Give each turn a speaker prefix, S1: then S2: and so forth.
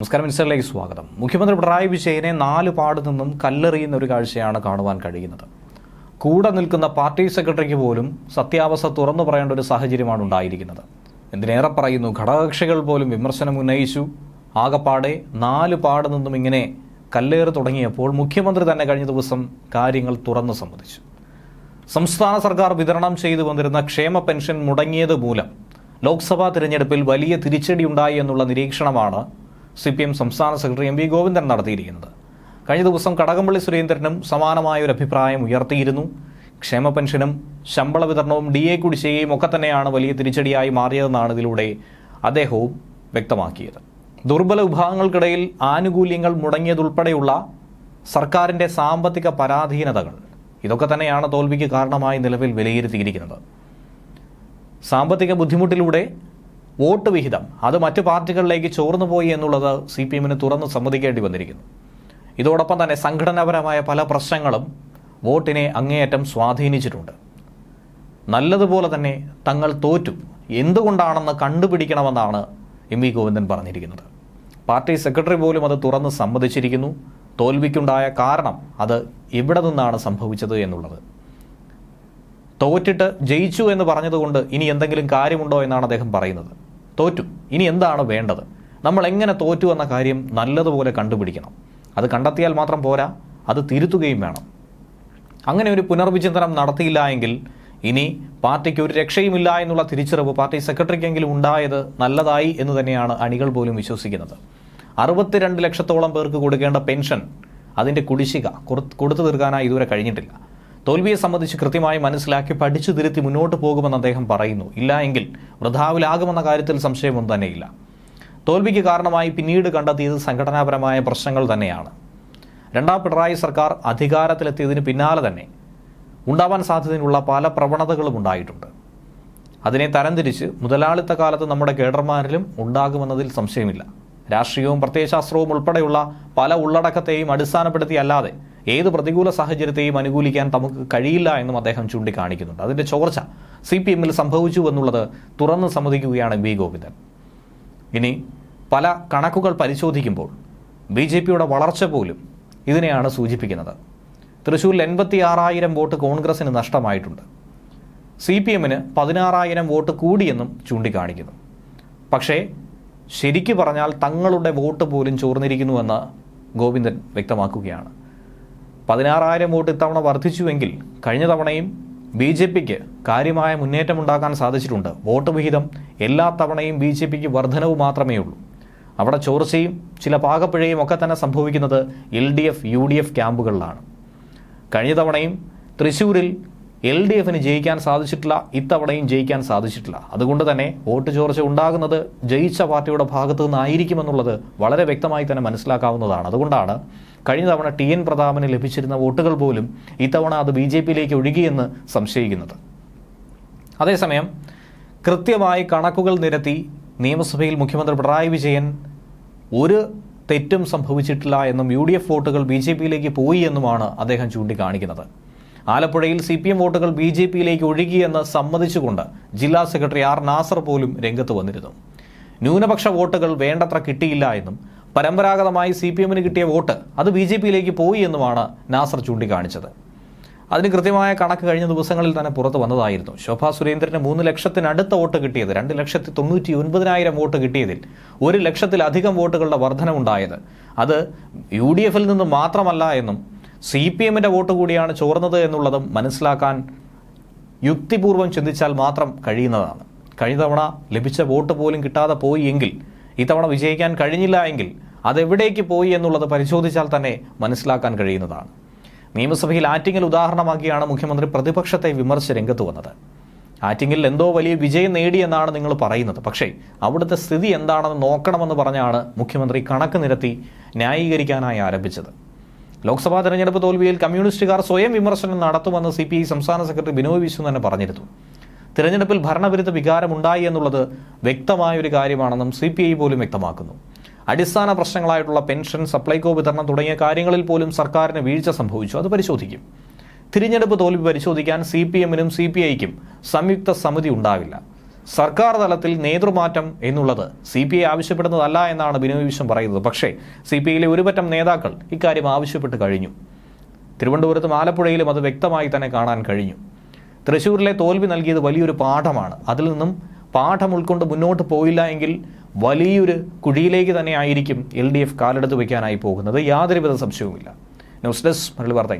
S1: നമസ്കാരം മിനിസ്റ്ററിലേക്ക് സ്വാഗതം. മുഖ്യമന്ത്രി പിണറായി വിജയനെ നാല് പാട് നിന്നും കല്ലെറിയുന്ന ഒരു കാഴ്ചയാണ് കാണുവാൻ കഴിയുന്നത്. കൂടെ നിൽക്കുന്ന പാർട്ടി സെക്രട്ടറിക്ക് പോലും സത്യാവസ്ഥ തുറന്നു പറയേണ്ട ഒരു സാഹചര്യമാണ് ഉണ്ടായിരിക്കുന്നത്. എന്തിനേറെ പറയുന്നു ഘടകകക്ഷികൾ പോലും വിമർശനം ഉന്നയിച്ചു. ആകപ്പാടെ നാല് പാട് നിന്നും ഇങ്ങനെ കല്ലേറ് തുടങ്ങിയപ്പോൾ മുഖ്യമന്ത്രി തന്നെ കഴിഞ്ഞ ദിവസം കാര്യങ്ങൾ തുറന്നു സമ്മതിച്ചു. സംസ്ഥാന സർക്കാർ വിതരണം ചെയ്തു വന്നിരുന്ന ക്ഷേമ പെൻഷൻ മുടങ്ങിയത് മൂലം ലോക്സഭാ തിരഞ്ഞെടുപ്പിൽ വലിയ തിരിച്ചടി ഉണ്ടായി എന്നുള്ള നിരീക്ഷണമാണ് സി പി എം സംസ്ഥാന സെക്രട്ടറി എം വി ഗോവിന്ദൻ നടത്തിയിരിക്കുന്നത്. കഴിഞ്ഞ ദിവസം കടകംപള്ളി സുരേന്ദ്രനും സമാനമായ ഒരു അഭിപ്രായം ഉയർത്തിയിരുന്നു. ക്ഷേമ പെൻഷനും ശമ്പള വിതരണവും ഡി എ കുടിശ്ശികയും ഒക്കെ തന്നെയാണ് വലിയ തിരിച്ചടിയായി മാറിയതെന്നാണ് ഇതിലൂടെ അദ്ദേഹവും വ്യക്തമാക്കിയത്. ദുർബല വിഭാഗങ്ങൾക്കിടയിൽ ആനുകൂല്യങ്ങൾ മുടങ്ങിയതുൾപ്പെടെയുള്ള സർക്കാരിന്റെ സാമ്പത്തിക പരാധീനതകൾ. ഇതൊക്കെ തന്നെയാണ് തോൽവിക്ക് കാരണമായി നിലവിൽ വിലയിരുത്തിയിരിക്കുന്നത്. സാമ്പത്തിക ബുദ്ധിമുട്ടിലൂടെ വോട്ട് വിഹിതം. അത് മറ്റു പാർട്ടികളിലേക്ക് ചോർന്നു പോയി എന്നുള്ളത് സി പി എമ്മിന് തുറന്ന് സമ്മതിക്കേണ്ടി വന്നിരിക്കുന്നു. ഇതോടൊപ്പം തന്നെ സംഘടനാപരമായ പല പ്രശ്നങ്ങളും വോട്ടിനെ അങ്ങേയറ്റം സ്വാധീനിച്ചിട്ടുണ്ട്. നല്ലതുപോലെ തന്നെ തങ്ങൾ തോറ്റു. എന്തുകൊണ്ടാണെന്ന് കണ്ടുപിടിക്കണമെന്നാണ് എം വി ഗോവിന്ദൻ പറഞ്ഞിരിക്കുന്നത്. പാർട്ടി സെക്രട്ടറി പോലും അത് തുറന്ന് സമ്മതിച്ചിരിക്കുന്നു. തോൽവിക്കുണ്ടായ കാരണം അത് എവിടെ നിന്നാണ് സംഭവിച്ചത് എന്നുള്ളത്. തോറ്റിട്ട് ജയിച്ചു എന്ന് പറഞ്ഞതുകൊണ്ട് ഇനി എന്തെങ്കിലും കാര്യമുണ്ടോ എന്നാണ് അദ്ദേഹം പറയുന്നത്. തോറ്റു. ഇനി എന്താണ് വേണ്ടത്? നമ്മൾ എങ്ങനെ തോറ്റു എന്ന കാര്യം നല്ലതുപോലെ കണ്ടുപിടിക്കണം. അത് കണ്ടെത്തിയാൽ മാത്രം പോരാ. അത് തിരുത്തുകയും വേണം. അങ്ങനെ ഒരു പുനർവിചിന്തനം നടത്തിയില്ല എങ്കിൽ ഇനി പാർട്ടിക്ക് ഒരു രക്ഷയുമില്ല എന്നുള്ള തിരിച്ചറിവ് പാർട്ടി സെക്രട്ടറിക്കെങ്കിലും ഉണ്ടായത് നല്ലതായി എന്ന് തന്നെയാണ് അണികൾ പോലും വിശ്വസിക്കുന്നത്. അറുപത്തിരണ്ട് ലക്ഷത്തോളം പേർക്ക് കൊടുക്കേണ്ട പെൻഷൻ അതിന്റെ കുടിശ്ശിക കൊടുത്തു തീർക്കാനായി ഇതുവരെ കഴിഞ്ഞിട്ടില്ല. തോൽവിയെ സംബന്ധിച്ച് കൃത്യമായി മനസ്സിലാക്കി പഠിച്ചു തിരുത്തി മുന്നോട്ട് പോകുമെന്ന് അദ്ദേഹം പറയുന്നു. ഇല്ല എങ്കിൽ വൃഥാവിലാകുമെന്ന കാര്യത്തിൽ സംശയമൊന്നും തന്നെയില്ല. തോൽവിക്ക് കാരണമായി പിന്നീട് കണ്ടെത്തിയത് സംഘടനാപരമായ പ്രശ്നങ്ങൾ തന്നെയാണ്. രണ്ടാം പിണറായി സർക്കാർ അധികാരത്തിലെത്തിയതിന് പിന്നാലെ തന്നെ ഉണ്ടാവാൻ സാധ്യതയുള്ള പല പ്രവണതകളും ഉണ്ടായിട്ടുണ്ട്. അതിനെ തരംതിരിച്ച് മുതലാളിത്ത കാലത്ത് നമ്മുടെ കേഡർമാരിലും ഉണ്ടാകുമെന്നതിൽ സംശയമില്ല. രാഷ്ട്രീയവും പ്രത്യയശാസ്ത്രവും ഉൾപ്പെടെയുള്ള പല ഉള്ളടക്കത്തെയും അടിസ്ഥാനപ്പെടുത്തിയല്ലാതെ ഏത് പ്രതികൂല സാഹചര്യത്തെയും അനുകൂലിക്കാൻ നമുക്ക് കഴിയില്ല എന്നും അദ്ദേഹം ചൂണ്ടിക്കാണിക്കുന്നുണ്ട്. അതിന്റെ ചോർച്ച സി പി എമ്മിൽ സംഭവിച്ചു എന്നുള്ളത് തുറന്ന് സമ്മതിക്കുകയാണ് വി ഗോവിന്ദൻ. ഇനി പല കണക്കുകൾ പരിശോധിക്കുമ്പോൾ ബി ജെ പിയുടെ വളർച്ച പോലും ഇതിനെയാണ് സൂചിപ്പിക്കുന്നത്. തൃശ്ശൂരിൽ എൺപത്തി ആറായിരം വോട്ട് കോൺഗ്രസിന് നഷ്ടമായിട്ടുണ്ട്. സി പി എമ്മിന് പതിനാറായിരം വോട്ട് കൂടിയെന്നും ചൂണ്ടിക്കാണിക്കുന്നു. പക്ഷേ ശരിക്കു പറഞ്ഞാൽ തങ്ങളുടെ വോട്ട് പോലും ചോർന്നിരിക്കുന്നുവെന്ന് ഗോവിന്ദൻ വ്യക്തമാക്കുകയാണ്. പതിനാറായിരം വോട്ട് ഇത്തവണ വർദ്ധിച്ചുവെങ്കിൽ കഴിഞ്ഞ തവണയും ബി ജെ പിക്ക് കാര്യമായ മുന്നേറ്റമുണ്ടാക്കാൻ സാധിച്ചിട്ടുണ്ട്. വോട്ട് വിഹിതം എല്ലാ തവണയും ബി ജെ പിക്ക് വർധനവ് മാത്രമേ ഉള്ളൂ അവിടെ ചോർച്ചയും ചില പാകപ്പിഴയും ഒക്കെ തന്നെ സംഭവിക്കുന്നത് L D F U D F ക്യാമ്പുകളിലാണ്. കഴിഞ്ഞ തവണയും തൃശ്ശൂരിൽ എൽ ഡി എഫിന് ജയിക്കാൻ സാധിച്ചിട്ടില്ല ഇത്തവണയും ജയിക്കാൻ സാധിച്ചിട്ടില്ല. അതുകൊണ്ട് തന്നെ വോട്ട് ചോർച്ച ഉണ്ടാകുന്നത് ജയിച്ച പാർട്ടിയുടെ ഭാഗത്തു നിന്നായിരിക്കുമെന്നുള്ളത് വളരെ വ്യക്തമായി തന്നെ മനസ്സിലാക്കാവുന്നതാണ്. അതുകൊണ്ടാണ് കഴിഞ്ഞ തവണ ടി എൻ പ്രതാപന് ലഭിച്ചിരുന്ന വോട്ടുകൾ പോലും ഇത്തവണ അത് ബി ജെ പിയിലേക്ക് ഒഴുകിയെന്ന് സംശയിക്കുന്നത്. അതേസമയം കൃത്യമായി കണക്കുകൾ നിരത്തി നിയമസഭയിൽ മുഖ്യമന്ത്രി പിണറായി വിജയൻ ഒരു തെറ്റും സംഭവിച്ചിട്ടില്ല എന്നും യു ഡി എഫ് വോട്ടുകൾ ബി ജെ പിയിലേക്ക് പോയി എന്നുമാണ് അദ്ദേഹം ചൂണ്ടിക്കാണിക്കുന്നത്. ആലപ്പുഴയിൽ സി പി എം വോട്ടുകൾ ബി ജെ പിയിലേക്ക് ഒഴുകിയെന്ന് സമ്മതിച്ചുകൊണ്ട് ജില്ലാ സെക്രട്ടറി ആർ നാസർ പോലും രംഗത്ത് വന്നിരുന്നു. ന്യൂനപക്ഷ വോട്ടുകൾ വേണ്ടത്ര കിട്ടിയില്ല എന്നും പരമ്പരാഗതമായി സി പി എമ്മിന് കിട്ടിയ വോട്ട് അത് ബി ജെ പിയിലേക്ക് പോയി എന്നുമാണ് നാസർ ചൂണ്ടിക്കാണിച്ചത്. അതിന് കൃത്യമായ കണക്ക് കഴിഞ്ഞ ദിവസങ്ങളിൽ തന്നെ പുറത്തു വന്നതായിരുന്നു. ശോഭാ സുരേന്ദ്രന് മൂന്ന് ലക്ഷത്തിനടുത്ത വോട്ട് കിട്ടിയത് രണ്ട് ലക്ഷത്തി തൊണ്ണൂറ്റി ഒൻപതിനായിരം വോട്ട് കിട്ടിയതിൽ ഒരു ലക്ഷത്തിലധികം വോട്ടുകളുടെ വർധനമുണ്ടായത്. അത് യു ഡി എഫിൽ നിന്ന് മാത്രമല്ല എന്നും സി പി എമ്മിന്റെ വോട്ട് കൂടിയാണ് ചോർന്നത് എന്നുള്ളതും മനസ്സിലാക്കാൻ യുക്തിപൂർവം ചിന്തിച്ചാൽ മാത്രം കഴിയുന്നതാണ്. കഴിഞ്ഞ തവണ ലഭിച്ച വോട്ട് പോലും കിട്ടാതെ പോയി എങ്കിൽ ഇത്തവണ വിജയിക്കാൻ കഴിഞ്ഞില്ല എങ്കിൽ അതെവിടേക്ക് പോയി എന്നുള്ളത് പരിശോധിച്ചാൽ തന്നെ മനസ്സിലാക്കാൻ കഴിയുന്നതാണ്. നിയമസഭയിൽ ആറ്റിങ്ങൽ ഉദാഹരണമാക്കിയാണ് മുഖ്യമന്ത്രി പ്രതിപക്ഷത്തെ വിമർശിച്ച് രംഗത്ത് വന്നത്. ആറ്റിങ്ങിൽ എന്തോ വലിയ വിജയം നേടിയെന്നാണ് നിങ്ങൾ പറയുന്നത്. പക്ഷേ അവിടുത്തെ സ്ഥിതി എന്താണെന്ന് നോക്കണമെന്ന് പറഞ്ഞാണ് മുഖ്യമന്ത്രി കണക്ക് നിരത്തി ന്യായീകരിക്കാനായി ആരംഭിച്ചത്. ലോക്സഭാ തെരഞ്ഞെടുപ്പ് തോൽവിയിൽ കമ്മ്യൂണിസ്റ്റുകാർ സ്വയം വിമർശനം നടത്തുമെന്ന് സി പി ഐ സംസ്ഥാന സെക്രട്ടറി ബിനോയ് വിശ്വം തന്നെ പറഞ്ഞിരുന്നു. തിരഞ്ഞെടുപ്പിൽ ഭരണവിരുദ്ധ വികാരമുണ്ടായി എന്നുള്ളത് വ്യക്തമായൊരു കാര്യമാണെന്നും സി പി ഐ പോലും വ്യക്തമാക്കുന്നു. അടിസ്ഥാന പ്രശ്നങ്ങളായിട്ടുള്ള പെൻഷൻ സപ്ലൈകോ വിതരണം തുടങ്ങിയ കാര്യങ്ങളിൽ പോലും സർക്കാരിന് വീഴ്ച സംഭവിച്ചു. അത് പരിശോധിക്കും. തിരഞ്ഞെടുപ്പ് തോൽവി പരിശോധിക്കാൻ സി പി എമ്മിനും സി പി ഐക്കും സംയുക്ത സമിതി ഉണ്ടാവില്ല. സർക്കാർ തലത്തിൽ നേതൃമാറ്റം എന്നുള്ളത് സി പി ഐ ആവശ്യപ്പെടുന്നതല്ല എന്നാണ് ബിനോയ് വിശ്വം പറയുന്നത്. പക്ഷേ സി പി ഐയിലെ ഒരുപറ്റം നേതാക്കൾ ഇക്കാര്യം ആവശ്യപ്പെട്ട് കഴിഞ്ഞു. തിരുവനന്തപുരത്തും ആലപ്പുഴയിലും അത് വ്യക്തമായി തന്നെ കാണാൻ കഴിഞ്ഞു. തൃശ്ശൂരിലെ തോൽവി നൽകിയത് വലിയൊരു പാഠമാണ്. അതിൽ നിന്നും പാഠം ഉൾക്കൊണ്ട് മുന്നോട്ട് പോയില്ല എങ്കിൽ വലിയൊരു കുഴിയിലേക്ക് തന്നെ ആയിരിക്കും എൽ ഡി എഫ് കാലെടുത്ത് വയ്ക്കാനായി പോകുന്നത്. യാതൊരുവിധ സംശയവുമില്ല. ന്യൂസ് ഡെസ്ക് മരളി വാർത്ത